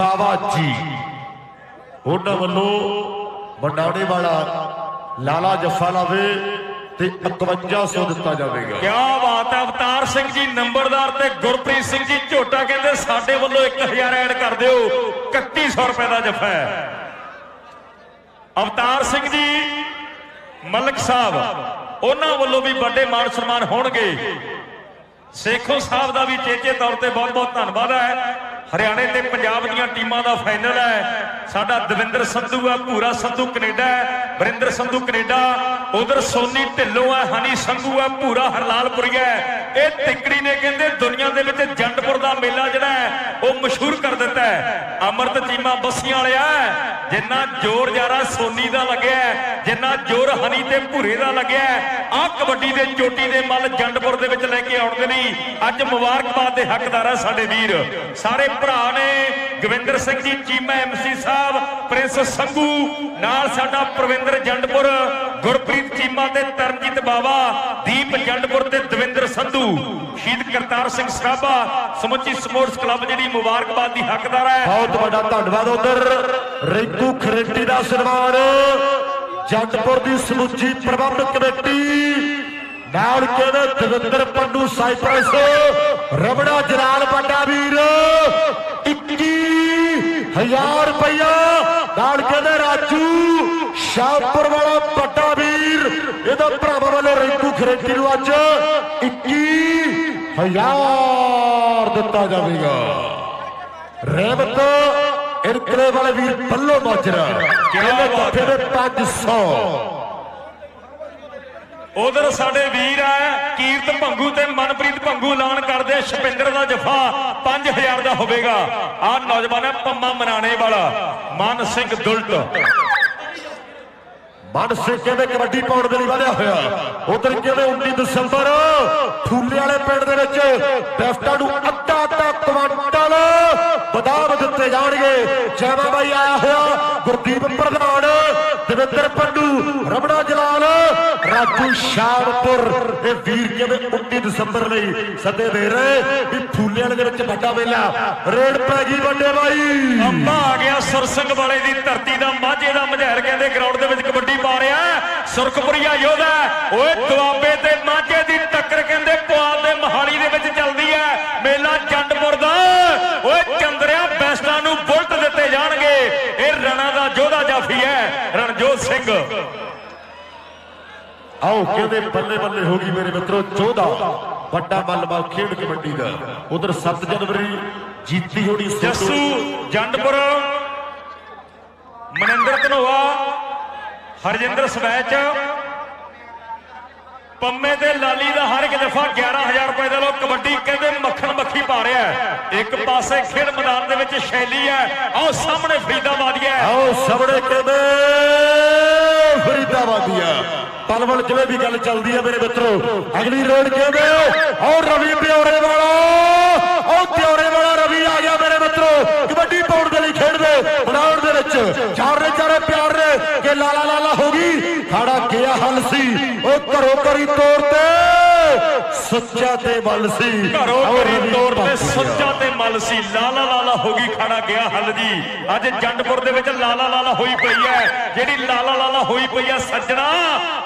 ਬਾਵਾ ਜੀ। ਉਹਨਾਂ ਵੱਲੋਂ ਮੰਡਾਣੇ ਵਾਲਾ ਲਾਲਾ ਜੱਫਾ ਲਾਵੇ ਤੇ 5100 ਦਿੱਤਾ ਜਾਵੇਗਾ। ਕਿਆ ਬਾਤ ਹੈ, ਅਵਤਾਰ ਸਿੰਘ ਜੀ ਨੰਬਰਦਾਰ ਤੇ ਗੁਰਪ੍ਰੀਤ ਸਿੰਘ ਜੀ ਝੋਟਾ ਕਹਿੰਦੇ ਸਾਡੇ ਵੱਲੋਂ 1000 ਐਡ ਕਰ ਦਿਓ 3100 ਰੁਪਏ ਦਾ ਜਫਾ ਹੈ। ਅਵਤਾਰ ਸਿੰਘ ਜੀ, ਮਲਕ ਸਾਹਿਬ, ਉਹਨਾਂ ਵੱਲੋਂ ਵੀ ਵੱਡੇ ਮਾਣ ਸਨਮਾਨ ਹੋਣਗੇ। ਸੇਖੋ ਸਾਹਿਬ ਦਾ ਵੀ ਚੇਚੇ ਤੌਰ ਤੇ ਬਹੁਤ ਬਹੁਤ ਧੰਨਵਾਦ ਹੈ। ਹਰਿਆਣੇ ਤੇ ਪੰਜਾਬ ਦੀਆਂ ਟੀਮਾਂ ਦਾ ਫਾਈਨਲ ਹੈ। ਸਾਡਾ ਦਵਿੰਦਰ ਸੰਧੂ ਹੈ ਭੂਰਾ ਸੰਧੂ ਕੈਨੇਡਾ ਹੈ। ਵਰਿੰਦਰ ਸੰਧੂ ਕੈਨੇਡਾ, ਉਧਰ ਸੋਨੀ ਢਿੱਲੋਂ ਹੈ, ਹਨੀ ਸੰਧੂ ਹੈ, ਭੂਰਾ ਹਰਲਾਲਪੁਰੀਆ ਇਹ ਤਿੱਕੜੀ ਨੇ ਕਹਿੰਦੇ ਦੁਨੀਆ ਦੇ ਵਿੱਚ ਜੰਡਪੁਰ ਦਾ ਮੇਲਾ ਜਿਹੜਾ ਹੈ, ਉਹ ਮਸ਼ਹੂਰ ਕਰ ਦਿੱਤਾ ਹੈ। ਅਮਰਤ ਚੀਮਾ ਬੱਸੀਆਂ ਵਾਲਿਆ ਜਿੰਨਾ ਜ਼ੋਰ ਜਾਰਾ ਸੋਨੀ ਦਾ ਲੱਗਿਆ ਜਿੰਨਾ ਜ਼ੋਰ ਹਨੀ ਤੇ ਭੂਰੇ ਦਾ ਲੱਗਿਆ ਆ ਕਬੱਡੀ ਦੇ ਚੋਟੀ ਦੇ ਮੱਲ ਜੰਡਪੁਰ ਦੇ ਵਿੱਚ ਲੈ ਕੇ ਆਉਣ ਦੇ ਲਈ ਅੱਜ ਮੁਬਾਰਕਬਾਦ ਦੇ ਹੱਕਦਾਰ ਆ ਸਾਡੇ ਵੀਰ। ਸਾਰੇ ਭਰਾ ਨੇ ਗਵਿੰਦਰ ਸਿੰਘ ਜੀ, ਚੀਮਾ ਐਮਸੀ ਸਾਹਿਬ, ਪ੍ਰਿੰਸ ਸੰਗੂ, ਨਾਲ ਸਾਡਾ ਪ੍ਰਵਿੰਦਰ ਜੰਡਪੁਰ, ਗੁਰਪ੍ਰੀਤ ਚੀਮਾ ਤੇ ਤਰਨਜੀਤ ਬਾਵਾ, ਦੀਪ ਜੰਡਪੁਰ ਤੇ ਦਵਿੰਦਰ ਸੰਧੂ, ਸ਼ਹੀਦ ਕਰਤਾਰ ਸਿੰਘ ਸਰਾਭਾ, ਸਮੁੱਚੀ ਸਪੋਰਟਸ ਕਲੱਬ ਜਿਹੜੀ ਮੁਬਾਰਕਬਾਦ ਦੀ ਹੱਕਦਾਰ ਹੈ। ਬਹੁਤ ਵੱਡਾ ਧੰਨਵਾਦ ਉਧਰ, ਰਿੰਕੂ ਖਰੇਟੀ ਦਾ ਸਨਮਾਨ ਜੱਟਪੁਰ ਦੀ ਸਮੁੱਚੀ ਪ੍ਰਬੰਧਕ ਕਮੇਟੀ ਨਾਲ ਕਹਿੰਦੇ ਦਵਿੰਦਰ ਪੰਡੂ ਸਾਈਪਰਸ ਰਬੜਾ ਜਲਾਲ ਵੱਡਾ ਵੀਰ 21000 ਰੁਪਇਆ ਨਾਲ ਕਹਿੰਦੇ ਰਾਜੂ, ਸ਼ਾਹਪੁਰ ਵਾਲਾ ਵੱਡਾ ਵੀਰ, ਇਹਦਾ ਭਰਾਵਾਂ ਵੱਲੋਂ ਰਿੰਕੂ ਖਰੇਟੀ ਨੂੰ ਅੱਜ 21000 ਦਿੱਤਾ ਜਾਵੇਗਾ। ਰਹਿਮਤ ਇਰਕਲੇ ਵਾਲੇ ਵੀਰ ਬੱਲੋ ਮਾਜਰਾ ਕਹਿੰਦੇ ਜੱਫੇ ਦੇ 500 ਉਧਰ ਸਾਡੇ ਵੀਰ ਆ, ਕੀਰਤ ਭੰਗੂ ਤੇ ਮਨਪ੍ਰੀਤ ਭੰਗੂ ਐਲਾਨ ਕਰਦੇ ਸ਼ਪਿੰਦਰ ਦਾ ਜਫਾ 5000 ਦਾ ਹੋਵੇਗਾ। ਆ ਨੌਜਵਾਨ ਹੈ ਪੰਮਾ ਮਨਾਣੇ ਵਾਲਾ, ਮਨ ਸਿੰਘ ਦੁਲਟ। ਮਨ ਸੇ ਕਹਿੰਦੇ ਕਬੱਡੀ ਪਾਉਣ ਦੇ ਲਈ ਵਧਿਆ ਹੋਇਆ। ਉਧਰ ਕਹਿੰਦੇ 19 ਦਸੰਬਰ, ਠੂਲੇ ਵਾਲੇ ਪਿੰਡ ਦੇ ਵਿੱਚ ਡੈਫਟਾ ਨੂੰ ਅੱਧਾ ਅੱਧਾ ਕੁਆਂਟਲ ਬਦਾਮ ਦਿੱਤੇ ਜਾਣਗੇ। ਜੈਮਾ ਬਾਈ ਆਇਆ ਹੋਇਆ, ਗੁਰਦੀਪ ਪ੍ਰਧਾਨ, ਦਵਿੰਦਰ ਪੰਡੂ ਰਮਣਾ ਜਲਾਲ ਰਾਜੂ ਸ਼ਾਮਪੁਰ ਇਹ ਵੀਰ ਕਹਿੰਦੇ 19 ਦਸੰਬਰ ਲਈ ਸੱਦੇ ਦੇ ਰਹੇ ਵੀ ਫੂਲੇ ਵਾਲੇ ਦੇ ਵਿੱਚ ਵੱਡਾ ਮੇਲਾ ਰੇਡ ਪੈ ਗਈ ਵੱਡੇ ਬਾਈ ਅੰਬਾ ਆ ਗਿਆ ਸੁਰਸਿੰਘ ਵਾਲੇ ਦੀ ਧਰਤੀ ਦਾ ਮਾਝੇ ਦਾ ਮਝੈਲ ਕਹਿੰਦੇ ਗਰਾਊਂਡ ਦੇ ਵਿੱਚ ਕਬੱਡੀ ਪਾ ਰਿਹਾ ਹੈ। ਸੁਰਖਪੁਰੀਆ ਯੋਧਾ, ਓਏ ਦੁਆਬੇ ਤੇ ਮਾਝੇ ਦੀ ਟੱਕਰ ਕਹਿੰਦੇ ਪੁਆਲ ਦੇ ਮਹਾਲੀ ਦੇ ਵਿੱਚ ਚੱਲਦੀ ਹੈ ਮੇਲਾ ਜੰਡਪੁਰ ਦਾ ਓਏ ਚੰਦਰਿਆ ਬੈਸਟਾਂ ਨੂੰ ਬੁਲਟ ਦਿੱਤੇ ਜਾਣਗੇ ਇਹ ਰਣਾ ਦਾ ਯੋਧਾ ਜਾਫੀ ਹੈ ਰਣਜੋਤ ਸਿੰਘ ਆਓ ਕਹਿੰਦੇ ਬੱਲੇ ਬੱਲੇ ਹੋ ਗਈ ਮੇਰੇ ਮਿੱਤਰੋ? 14 ਵੱਡਾ ਮਲਮਾ ਖੇਡ ਕਬੱਡੀ ਦਾ। ਉਧਰ 7 ਜਨਵਰੀ ਜੀਤੀ ਹੋਣੀ। ਜੱਸੂ ਜੰਡਪੁਰ। ਮਨਿੰਦਰ ਧਨੋਆ। ਹਰਜਿੰਦਰ ਸਵੈਚ ਪੰਮੇ ਤੇ ਲਾਲੀ ਦਾ ਹਰ ਇੱਕ ਦਫਾ 11000 ਰੁਪਏ ਦੇ ਲੋ ਕਬੱਡੀ ਕਹਿੰਦੇ ਮੱਖਣ ਮੱਖੀ ਪਾ ਰਿਹਾ। ਇੱਕ ਪਾਸੇ ਖੇਡ ਮੈਦਾਨ ਦੇ ਵਿੱਚ ਸ਼ੈਲੀ ਹੈ। ਆਹ ਸਾਹਮਣੇ ਫਰੀਦਾਬਾਦੀਆ ਆਓ ਸਾਹਮਣੇ ਕਹਿੰਦੇ ਫਰੀਦਾਬਾਦੀਆ। ਪਲਵਲ ਜਿਵੇਂ ਵੀ ਗੱਲ ਚੱਲਦੀ ਹੈ ਮੇਰੇ ਮਿੱਤਰੋ, ਅਗਲੀ ਰੋਡ ਕਹਿੰਦੇ ਆਓ ਰਵੀ ਪਿਓਰੇ ਵਾਲਾ ਆਓ ਪਿਓਰੇ ਵਾਲਾ ਰਵੀ ਆ ਗਿਆ ਮੇਰੇ ਮਿੱਤਰੋ। ਕਬੱਡੀ ਪਾਉਣ ਦੇ ਲਈ ਖੇਡਦੇ, ਬਣਾਉਣ ਦੇ ਵਿੱਚ। ਚਾਰੇ ਚਾਰੇ ਪਿਆਰ ਨੇ, ਕਿ ਲਾਲਾ ਲਾਲਾ ਹੋ ਗਈ। ਖਾੜਾ ਗਿਆ ਹੱਲ ਸੀ, ਉਹ ਘਰੋਂ ਘਰੀ ਤੋੜ ਤੇ ਸੱਚਾ ਤੇ ਵੱਲ ਸੀ। ਘਰੋਂ ਰਵੀ ਤੌਰ ਤੇ। ਸੱਚਾ ਤੇ ਮਲ ਸੀ। ਲਾਲਾ ਲਾਲਾ ਹੋ ਗਈ ਖੜਾ ਗਿਆ ਹੱਲ ਜੀ। ਅੱਜ ਜੰਡਪੁਰ ਦੇ ਵਿੱਚ ਲਾਲਾ ਲਾਲਾ ਹੋਈ ਪਈ ਹੈ। ਜਿਹੜੀ ਲਾਲਾ ਲਾਲਾ ਹੋਈ ਪਈ ਹੈ ਸੱਜਣਾ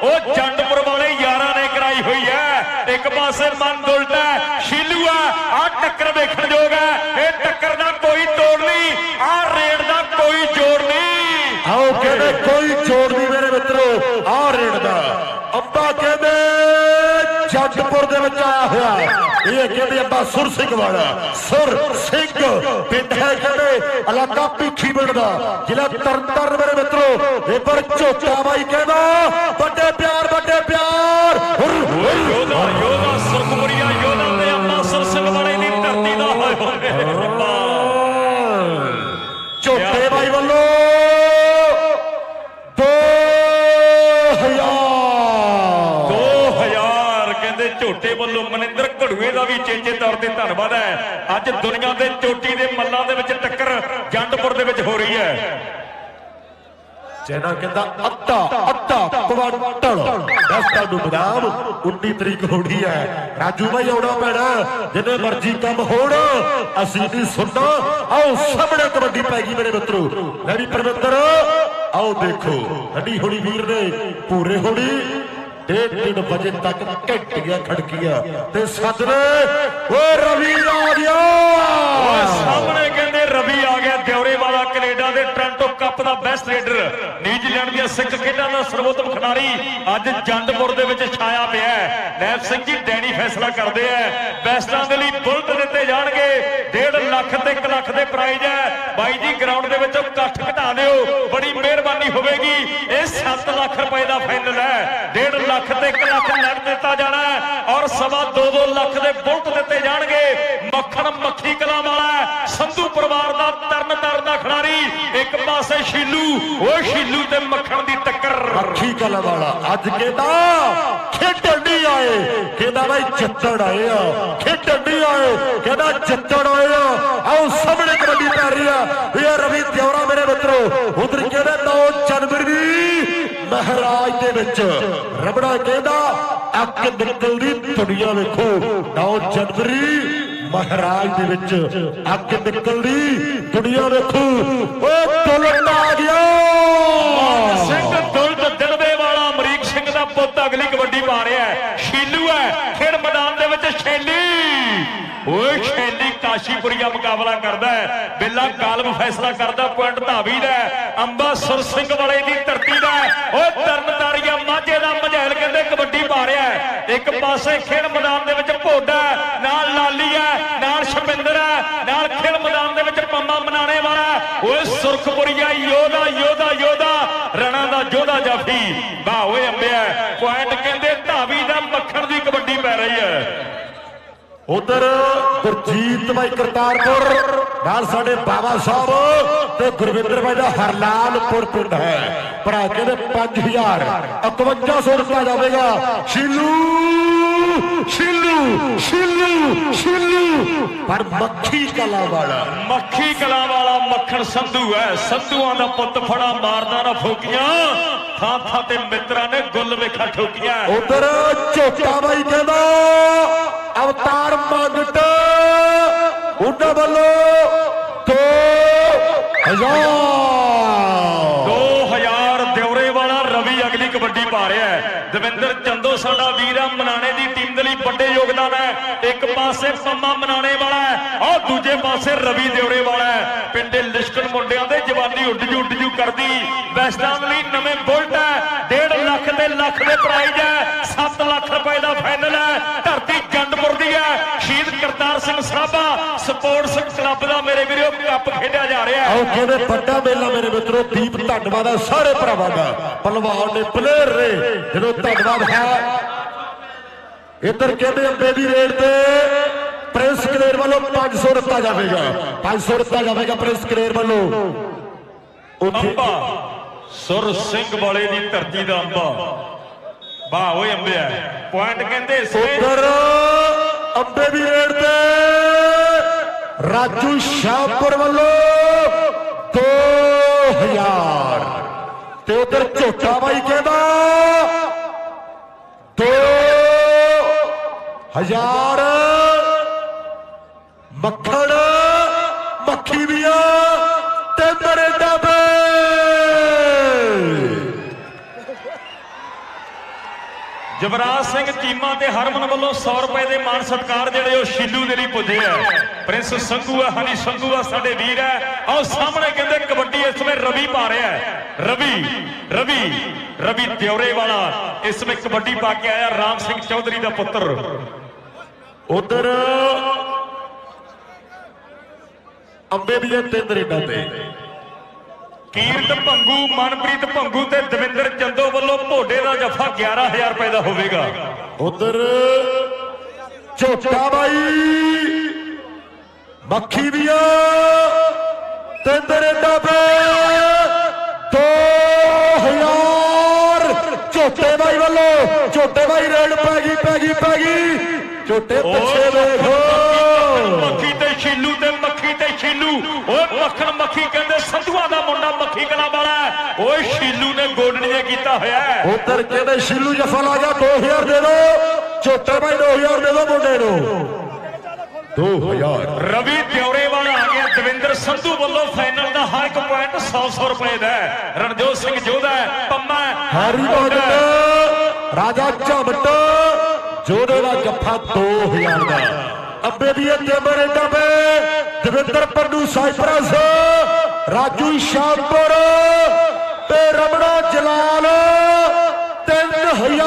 ਉਹ ਜੰਡਪੁਰ ਵਾਲੇ ਯਾਰਾਂ ਨੇ ਕਰਾਈ ਹੋਈ ਹੈ। ਇੱਕ ਪਾਸੇ ਮਨ ਦੁਲਟਾ ਸ਼ੀਲੂ ਆ ਆ ਟੱਕਰ ਵੇਖਣ ਯੋਗ ਹੈ। ਇਹ ਟੱਕਰ ਦਾ ਕੋਈ ਤੋੜ ਨਹੀਂ ਆ ਰੇਡ ਦਾ ਕੋਈ ਜੋੜ ਨਹੀਂ। ਆਓ ਕਹਿੰਦੇ ਕੋਈ ਜੋੜ ਨਹੀਂ ਮੇਰੇ ਮਿੱਤਰੋ ਆਹ ਰੇਡ ਦਾ। ਅੱਬਾ ਕਹਿੰਦੇ ਜੱਟਪੁਰ ਦੇ ਵਿੱਚ ਆਇਆ ਹੋਇਆ। ਇਹ ਕਹਿੰਦੇ ਅੱਬਾ ਸੁਰ ਸਿੰਘ ਵਾਲਾ? ਸੁਰ ਸਿੰਘ, ਪਿੰਡ ਹੈ ਕਹਿੰਦੇ ਇਲਾਕਾ ਭੀਖੀ ਪਿੰਡ ਦਾ। ਜ਼ਿਲ੍ਹਾ ਤਰਨਤਾਰਨ ਮੇਰੇ ਮਿੱਤਰੋ ਇਹ ਝੋਟਾ ਬਾਈ ਕਹਿੰਦਾ, ਵੱਡੇ ਪਿਆਰ ਵੱਡੇ ਪਿਆਰ। ਯੋਧਾ ਯੋਧਾ ਸੁਰਖਪੁਰੀਆ, ਯੋਧਾ ਤੇ ਅੰਮਾ ਸਿੰਘ ਵਾਲੇ ਦੀ ਧਰਤੀ ਦਾ ਹੋਏ ਹੋਏ ਘੜੂਏ ਦਾ ਵੀ ਚੇਚੇ ਤੌਰ ਤੇ ਧੰਨਵਾਦ ਹੈ। ਅੱਜ ਦੁਨੀਆ ਦੇ ਚੋਟੀ ਦੇ ਮੱਲਾਂ ਦੇ ਵਿੱਚ ਟੱਕਰ ਜੰਡਪੁਰ ਦੇ ਵਿੱਚ ਹੋ ਰਹੀ ਹੈ। ਜੈਨਾ ਕਹਿੰਦਾ, ਅੱਧਾ ਅੱਧਾ ਕੁਆਂਟਲ। ਦਸਤਾਂ ਨੂੰ ਬਦਾਮ 19 ਤਰੀਕ ਹੋਣੀ ਹੈ। ਰਾਜੂ ਭਾਈ ਆਉਣਾ ਪੈਣਾ, ਜਿੰਨੇ ਮਰਜ਼ੀ ਕੰਮ ਹੋਣ, ਅਸੀਂ ਨਹੀਂ ਸੁਣਨਾ। ਆਓ ਸਾਹਮਣੇ ਕਬੱਡੀ ਪੈ ਗਈ ਮੇਰੇ ਮਿੱਤਰੋ। ਲੈ ਵੀ ਪਰਮਿੰਦਰ ਆਓ ਦੇਖੋ। ਹੱਡੀ ਹੋਣੀ ਵੀਰ ਨੇ ਪੂਰੇ ਹੋਣੀ। ਡੇਢ ਡੇਢ ਵਜੇ ਤੱਕ ਘੰਟੀਆਂ ਖੜਕੀਆਂ। ਤੇ ਸੱਜਣੇ ਓ ਰਵੀ ਆ। ਗਿਆ ਸਾਹਮਣੇ ਕਹਿੰਦੇ ਰਵੀ ਆ ਗਿਆ ਦਿਉਰੇ ਵਾਲਾ ਕੈਨੇਡਾ ਦੇ ਟ੍ਰਾਂਟੋ ਕੱਪ ਦਾ ਬੈਸਟ ਲੀਡਰ ਨਿਊਜ਼ੀਲੈਂਡ ਦੀਆਂ ਸਿੱਖ ਖੇਡਾਂ ਦਾ ਸਰਵੋਤਮ ਖਿਡਾਰੀ। ਅੱਜ ਜੰਡਪੁਰ ਦੇ ਵਿੱਚ ਛਾਇਆ ਪਿਆ ਹੈ। ਨੈਬ ਸਿੰਘ ਜੀ ਡੈਣੀ ਫੈਸਲਾ ਕਰਦੇ ਆ। ਬੈਸਟਾਂ ਦੇ ਲਈ ਬੁਲਟ ਦਿੱਤੇ ਜਾਣਗੇ 1.5 ਲੱਖ ਤੇ 1 ਲੱਖ ਦੇ ਪ੍ਰਾਈਜ਼ ਹੈ ਬਾਈ ਜੀ ਗਰਾਊਂਡ ਦੇ ਵਿੱਚੋਂ ਇਕੱਠ ਘਟਾ ਦਿਓ ਬੜੀ ਮਿਹਰਬਾਨੀ ਹੋਵੇਗੀ ਇਹ 7 ਲੱਖ ਰੁਪਏ ਦਾ ਫਾਈਨਲ ਹੈ 1.5 ਲੱਖ ਤੇ 1 ਲੱਖ ਲੜ ਦਿੱਤਾ ਜਾਣਾ ਹੈ ਔਰ ਸਵਾ 2-2 ਲੱਖ ਦੇ ਬੁਲਟ ਦਿੱਤੇ ਜਾਣਗੇ। ਮੱਖਣ ਮੱਖੀ ਕਲਾ ਵਾਲਾ ਸੰਧੂ ਪਰਿਵਾਰ ਦਾ ਤਰਨ ਤਰਨ ਦਾ ਖਿਡਾਰੀ। ਇੱਕ ਪਾਸੇ ਸ਼ੀਲੂ, ਉਹ ਸ਼ੀਲੂ ਤੇ ਮੱਖਣ ਦੀ ਟੱਕਰ। ਅੱਖੀ ਕਲਾ ਵਾਲਾ ਅੱਜ ਕਹਿੰਦਾ? ਖੇਡਣ ਨਹੀਂ ਆਏ। ਕਹਿੰਦਾ ਬਾਈ ਜਿੱਤਣ ਆਏ ਆ? ਖੇਡਣ ਨਹੀਂ ਆਏ। ਕਹਿੰਦਾ ਜਿੱਤਣ ਆਏ ਆ? ਆਓ ਸਾਹਮਣੇ ਕਬੱਡੀ ਪੈ ਰਹੀ ਆ। ਇਹ ਰਵੀ ਦਿਉਰਾ ਮੇਰੇ ਮਿੱਤਰੋ, ਉਧਰ ਕਹਿੰਦੇ 9 ਜਨਵਰੀ ਮਹਾਰਾਜ ਦੇ ਵਿੱਚ? ਰਬੜਾ ਕਹਿੰਦਾ? ਅੱਕ ਨਿਕਲਦੀ ਦੁਨੀਆ ਵੇਖੋ। 9 ਜਨਵਰੀ ਮਹਾਰਾਜ ਦੇ ਵਿੱਚ ਅੱਗ ਨਿਕਲਦੀ ਦੁਨੀਆ ਵੇਖੋ। ਓ ਦੁਲਟ ਆ ਗਿਆ। ਸਿੰਘ ਦੁਲਟ ਦਿਲਵੇ ਵਾਲਾ ਅਮਰੀਕ ਸਿੰਘ ਦਾ ਪੁੱਤ ਅਗਲੀ ਕਬੱਡੀ ਪਾ ਰਿਹਾ ਹੈ। ਸ਼ੀਲੂ ਹੈ। ਖੇਡ ਮੈਦਾਨ ਦੇ ਵਿੱਚ ਸ਼ੈਲੀ। ਓਏ ਸ਼ੈਲੀ ਕਾਸ਼ੀਪੁਰੀਆ ਮੁਕਾਬਲਾ ਕਰਦਾ ਹੈ। ਬਿੱਲਾ ਕਾਲਮ ਫੈਸਲਾ ਕਰਦਾ, ਪੁਆਇੰਟ ਧਾਵੀ ਦਾ ਅੰਬਾ ਸੁਰ ਸਿੰਘ ਵਾਲੇ ਦੀ ਧਰਤੀ ਦਾ ਓਏ ਤਰਨਤਾਰੀਆ ਮਾਝੇ ਦਾ ਮਝੈਲ ਕਹਿੰਦੇ ਕਬੱਡੀ ਪਾ ਰਿਹਾ ਇੱਕ ਪਾਸੇ ਖੇਡ ਮੈਦਾਨ ਦੇ ਵਿੱਚ ਭੋਡਾ ਨਾਲ ਲਾਲੀ ਹੈ, ਨਾਲ ਸ਼ਪਿੰਦਰ ਹੈ, ਨਾਲ ਖੇਡ ਮੈਦਾਨ ਦੇ ਵਿੱਚ ਪੰਮਾ ਮਨਾਣੇ ਵਾਲਾ ਹੈ। ਓਏ ਸੁਰਖਪੁਰੀਆ ਯੋਧਾ ਯੋਧਾ ਯੋਧਾ, ਰਣਾ ਦਾ ਯੋਧਾ ਜਾਫੀ। ਵਾਹ ਓਏ ਅੰਬਿਆ, ਪੁਆਇੰਟ ਕਹਿੰਦੇ ਧਾਵੀ ਦਾ ਮੱਖਣ ਦੀ ਕਬੱਡੀ ਪੈ ਰਹੀ ਹੈ। ਉਧਰ ਗੁਰਜੀਤ ਬਾਈ ਕਰਤਾਰਪੁਰ ਨਾਲ ਸਾਡੇ ਬਾਬਾ ਸਾਹਿਬ ਤੇ ਗੁਰਵਿੰਦਰ ਬਾਈ ਦਾ ਹਰਲਾਲਪੁਰ ਪਿੰਡ ਹੈ। ਭਰਾ ਕਹਿੰਦੇ 5000 5100 ਦਿੱਤਾ ਜਾਵੇਗਾ। ਸ਼ੀਲੂ ਸ਼ੀਲੂ ਸ਼ੀਲੂ ਸ਼ੀਲੂ ਪਰ ਮੱਖੀ ਕਲਾ ਵਾਲਾ। ਮੱਖੀ ਕਲਾ ਵਾਲਾ ਮੱਖਣ ਸੰਧੂ ਹੈ। ਸੰਧੂਆਂ ਦਾ ਪੁੱਤ ਫੜਾ ਮਾਰਦਾ ਨਾ ਫੋਕੀਆਂ। ਥਾਂ ਥਾਂ ਤੇ ਮਿੱਤਰਾਂ ਨੇ ਗੁੱਲ ਵੇਖਾ ਠੋਕੀਆਂ। ਉਧਰ ਝੋਟਾ ਬਾਈ ਕਹਿੰਦਾ ਅਵਤਾਰ ਮੰਗਟ। ਉਹਨਾਂ ਵੱਲੋਂ 2000 2000 ਦਿਉਰੇ ਵਾਲਾ ਰਵੀ ਅਗਲੀ ਕਬੱਡੀ ਪਾ ਰਿਹਾ ਹੈ। ਦਵਿੰਦਰ ਚੰਦੋ ਸਾਡਾ ਵੀਰ ਆ, ਮਨਾਣੇ ਦੀ ਟੀਮ ਦੇ ਲਈ ਵੱਡੇ ਯੋਗਦਾਨ ਹੈ। ਇੱਕ ਪਾਸੇ ਪੰਮਾ ਮਨਾਣੇ ਵਾਲਾ ਹੈ ਔਰ ਦੂਜੇ ਪਾਸੇ ਰਵੀ ਦਿਉਰੇ ਵਾਲਾ ਹੈ। ਪਿੰਡੇ ਲਿਸ਼ਕਣ ਮੁੰਡਿਆਂ ਦੇ ਜਵਾਨੀ ਉੱਡ ਜੂ ਉੱਡ ਜੂ ਕਰਦੀ। ਵੈਸਟਾਂ ਲਈ ਨਵੇਂ ਬੁਲਟ ਹੈ 1.5 ਲੱਖ ਤੇ ਲੱਖ ਦੇ ਪ੍ਰਾਈਜ਼ ਹੈ। 7 ਲੱਖ ਰੁਪਏ ਦਾ ਫਾਈਨਲ ਹੈ, ਧਰਤੀ ਜੰਡਪੁਰ ਦੀ ਹੈ। ਸਰਾਭਾ ਸਪੋਰਟਸ ਕਲੱਬ ਦਾ ਮੇਰੇ ਵੀਰੋ ਕੱਪ ਖੇਡਿਆ ਜਾ ਰਿਹਾ ਹੈ। ਆਓ ਕਹਿੰਦੇ ਵੱਡਾ ਮੇਲਾ ਮੇਰੇ ਮਿੱਤਰੋ ਦੀਪ ਧੰਨਵਾਦ ਆ ਸਾਰੇ ਭਰਾਵਾਂ ਦਾ। ਪਹਿਲਵਾਨ ਨੇ ਪਲੇਅਰ ਨੇ ਜਦੋਂ ਧੰਨਵਾਦ ਹੈ। ਇੱਧਰ ਕਹਿੰਦੇ ਅੰਬੇ ਦੀ ਰੇਡ ਤੇ ਪ੍ਰਿੰਸ ਕਲੇਰ ਵੱਲੋਂ 500 ਦਿੱਤਾ ਜਾਵੇਗਾ। 500 ਦਿੱਤਾ ਜਾਵੇਗਾ ਪ੍ਰਿੰਸ ਕਲੇਰ ਵੱਲੋਂ। ਅੰਬਾ ਸੁਰ ਸਿੰਘ ਵਾਲੇ ਦੀ ਧਰਤੀ ਦਾ ਅੰਬਾ। ਵਾਹ ਓਏ ਅੰਬਿਆ ਪੁਆਇੰਟ ਕਹਿੰਦੇ ਇਸੇ ਉੱਧਰ ਅੰਬੇ ਦੀ ਰੇਡ ਤੇ। ਰਾਜੂ ਸ਼ਾਹਪੁਰ ਵੱਲੋਂ 2000 ਤੇ ਉਧਰ ਝੋਟਾ ਬਾਈ ਕਹਿੰਦਾ 2000 ਮੱਖਣ ਮੱਖੀ ਵੀਆ ਤੇ ਮਰੇ ਡਾਬੇ ਜਵਰਾਜ ਸਿੰਘ ਚੀਮਾ ਤੇ ਹਰਮਨ ਵੱਲੋਂ 100 ਰੁਪਏ ਦੇ ਮਾਨ ਸਤਕਾਰ ਜਿਹੜੇ ਉਹ ਸ਼ੀਲੂ ਦੇ ਲਈ ਪੁੱਜੇ ਆ। ਪ੍ਰਿੰਸ ਸੰਧੂ ਆ, ਹਨੀ ਸੰਧੂ ਆ, ਸਾਡੇ ਵੀਰ ਆ। ਆਓ ਸਾਹਮਣੇ ਕਹਿੰਦੇ ਕਬੱਡੀ ਇਸ ਸਮੇਂ ਰਵੀ ਪਾ ਰਿਹਾ ਰਵੀ ਰਵੀ ਰਵੀ ਦਿਉਰੇ ਵਾਲਾ ਇਸ ਸਮੇਂ ਕਬੱਡੀ ਪਾ ਕੇ ਆਇਆ ਰਾਮ ਸਿੰਘ ਚੌਧਰੀ ਦਾ ਪੁੱਤਰ। ਉਧਰ ਅੰਬੇ ਦੀਆਂ ਤਿੰਨ ਰੇਡਾਂ ਤੇ। ਕੀਰਤ ਭੰਗੂ ਮਨਪ੍ਰੀਤ ਭੰਗੂ ਤੇ ਦਵਿੰਦਰ ਚੰਦੋ ਵੱਲੋਂ ਭੋਡੇ ਦਾ ਜਫਾ 11000 ਰੁਪਏ ਦਾ ਹੋਵੇਗਾ। ਉਧਰ ਝੋਟਾ ਬਾਈ ਮੱਖੀ ਦੀਆਂ ਤਿੰਨ ਰੇਡਾਂ ਤੇ 2000 ਝੋਟੇ ਬਾਈ ਵੱਲੋਂ ਝੋਟੇ ਬਾਈ ਰੇਡ ਪੈ ਗਈ ਪੈ ਗਈ ਪੈ ਗਈ। ਝੋਟੇ ਪਿੱਛੇ ਵੇਖੋ। ਮੱਖੀ ਤੇ ਸ਼ੀਲੂ ਤੇ ਮੱਖੀ ਤੇ ਸ਼ੀਲੂ ਓਏ ਮੱਖਣ ਮੱਖੀ ਕਹਿੰਦੇ ਸੰਧੂਆਂ ਦਾ ਮੁੰਡਾ ਮੱਖੀ ਕਲਾ ਵਾਲਾ। ਓਏ ਸ਼ੀਲੂ ਨੇ ਗੋਡਣੀਏ ਕੀਤਾ ਹੋਇਆ। ਉਧਰ ਕਹਿੰਦੇ ਸ਼ਿਲੂ ਜਫਾ ਲਾ ਗਿਆ 2000 ਦੇ ਦੋ। ਝੋਟੇ ਭਾਈ 2000 ਦੇ ਦੋ ਮੁੰਡੇ ਨੂੰ। 2000 ਰਵੀ ਦਿਉਰੇ ਵਾਲਾ ਆ ਗਿਆ। ਦਵਿੰਦਰ ਸੰਧੂ ਵੱਲੋਂ ਫਾਈਨਲ ਦਾ ਹਰ ਇੱਕ ਪੁਆਇੰਟ 100-100 ਰੁਪਏ ਦਾ ਹੈ। ਰਣਜੋਤ ਸਿੰਘ ਜੋਧਾ ਪੰਮਾ ਹੈਰੀ ਮੋਹਨ ਰਾਜਾ ਝਮਟ ਜੋਦੇ ਦਾ ਜੱਫਾ 2000 ਦਾ। ਅੱਬੇ ਦੀ ਇਹ ਟੇਬਰ ਡੱਬੇ। ਦਵਿੰਦਰ ਪੰਨੂ ਸਾਈਪਰਸ, ਰਾਜੂ ਸ਼ਾਮਪੁਰ ਤੇ ਰਮਣਾ ਜਲਾਲ 3000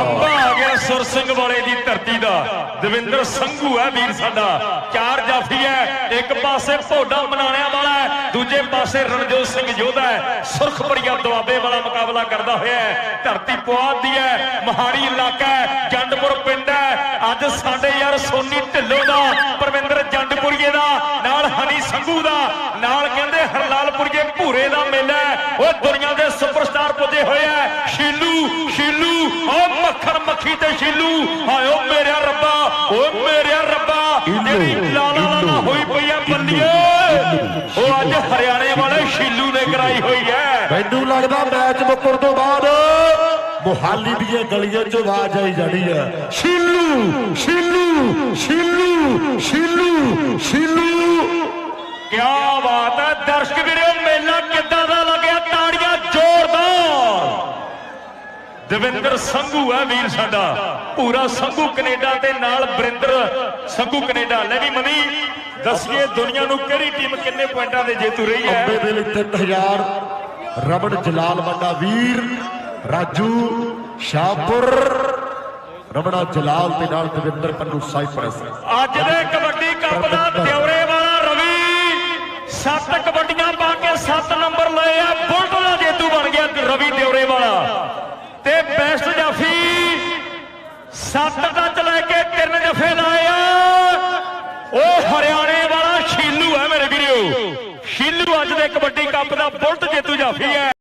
ਅੰਬਾ ਆ ਗਿਆ ਸੁਰ ਸਿੰਘ ਵਾਲੇ ਦੀ ਧਰਤੀ ਦਾ। ਦਵਿੰਦਰ ਸੰਘੂ ਹੈ ਵੀਰ ਸਾਡਾ। ਚਾਰ ਜਾਫੀ ਹੈ, ਇੱਕ ਪਾਸੇ ਭੋਡਾ ਮਨਾਣਿਆਂ ਵਾਲਾ ਦੂਜੇ ਪਾਸੇ ਰਣਜੋਤ ਸਿੰਘ ਯੋਧਾ ਹੈ। ਸੁਰਖਪਰੀਆ ਦੁਆਬੇ ਵਾਲਾ ਮੁਕਾਬਲਾ ਕਰਦਾ ਹੋਇਆ ਹੈ। ਧਰਤੀ ਪੁਆਧ ਦੀ ਹੈ। ਮਹਾੜੀ ਇਲਾਕਾ ਹੈ। ਜੰਡਪੁਰ ਪਿੰਡ ਹੈ। ਅੱਜ ਸਾਡੇ ਯਾਰ ਸੋਨੀ ਢਿੱਲੋਂ ਦਾ ਪਰਵਿੰਦਰ ਜੰਡਪੁਰੀਏ ਦਾ ਨਾਲ ਹਨੀ ਸੰਘੂ ਦਾ ਨਾਲ ਕਹਿੰਦੇ ਹਰਲਾਲਪੁਰੀਏ ਭੂਰੇ ਦਾ ਮੇਲਾ ਉਹ ਦੁਨੀਆ ਦੇ ਸੁਪਰਸਟਾਰ ਪੁੱਜੇ ਹੋਏ ਆ ਸ਼ੀਲੂ ਸ਼ੀਲੂ ਓ ਮੱਖਣ ਮੱਖੀ ਤੇ ਸ਼ੀਲੂ। ਹਾਇਓ ਮੇਰਿਆ ਰੱਬਾ ਓ ਮੇਰਿਆ ਰੱਬਾ। ਜਿਹੜੀ ਲਾਲਾ ਲਾਲਾ ਹੋਈ ਉਹ ਅੱਜ ਹਰਿਆਣੇ ਵਾਲੇ ਸ਼ੀਲੂ ਨੇ ਕਰਾਈ ਹੋਈ ਹੈ। ਮੈਨੂੰ ਲੱਗਦਾ ਮੈਚ ਮੁੱਕਣ ਤੋਂ ਬਾਅਦ ਮੁਹਾਲੀ ਦੀਆਂ ਗਲੀਆਂ 'ਚ ਆਵਾਜ਼ ਆਈ ਜਾਣੀ ਹੈ। ਸ਼ਿਲੂ ਸ਼ਿਲੂ ਸ਼ਿਲੂ ਸ਼ਿਲੂ ਸ਼ਿਲੂ। ਕਿਆ ਬਾਤ ਹੈ। ਦਰਸ਼ਕ ਵੀਰੋ ਮੇਲਾ ਕਿੱਦਾਂ ਦਾ ਲੱਗਿਆ? ਤਾੜੀਆਂ ਜ਼ੋਰਦਾਰ। ਦਵਿੰਦਰ ਸੰਘੂ ਹੈ ਵੀਰ ਸਾਡਾ। ਪੂਰਾ ਸੰਘੂ ਕੈਨੇਡਾ ਤੇ ਨਾਲ ਬਰਿੰਦਰ ਸੰਘੂ ਕੈਨੇਡਾ। ਲੈ ਵੀ ਮਨੀ। ਦੱਸੀਏ ਦੁਨੀਆ ਨੂੰ ਕਿਹੜੀ ਟੀਮ ਕਿੰਨੇ ਪੁਆਇੰਟਾਂ ਦੇ ਜੇਤੂ ਰਹੀ ਹੈ? ਅੰਬੇ ਦੇ ਲਈ 3000 ਰਬੜ ਜਲਾਲ ਵੱਡਾ ਵੀਰ ਰਾਜੂ ਸ਼ਾਹਪੁਰ ਰਬੜਾ ਜਲਾਲ ਤੇ ਨਾਲ ਦਵਿੰਦਰ ਪੰਨੂ ਸਾਈਪਰਸ। ਅੱਜ ਦੇ ਕਬੱਡੀ ਕੱਪ ਦਾ ਦਿਉਰੇ ਵਾਲਾ ਰਵੀ ਸੱਤ ਕਬੱਡੀਆਂ ਪਾ ਕੇ 7 ਨੰਬਰ ਲਏ ਆ ਬੁਲਟ ਦਾ ਜੇਤੂ ਬਣ ਗਿਆ ਰਵੀ ਦਿਉਰੇ ਵਾਲਾ। ਤੇ ਬੈਸਟ ਜਾਫੀ ਸੱਤ ਟੱਚ ਲੈ ਕੇ ਤਿੰਨ ਜਫੇ ਲਾਏ ਆ ਉਹ ਹਰਿਆਣੇ ਵਾਲਾ ਸ਼ੀਲੂ ਹੈ ਮੇਰੇ ਵੀਰੋ ਸ਼ੀਲੂ ਅੱਜ ਦੇ ਕਬੱਡੀ ਕੱਪ ਦਾ ਬੁਲਟ ਜੇਤੂ ਜਾਫੀ ਹੈ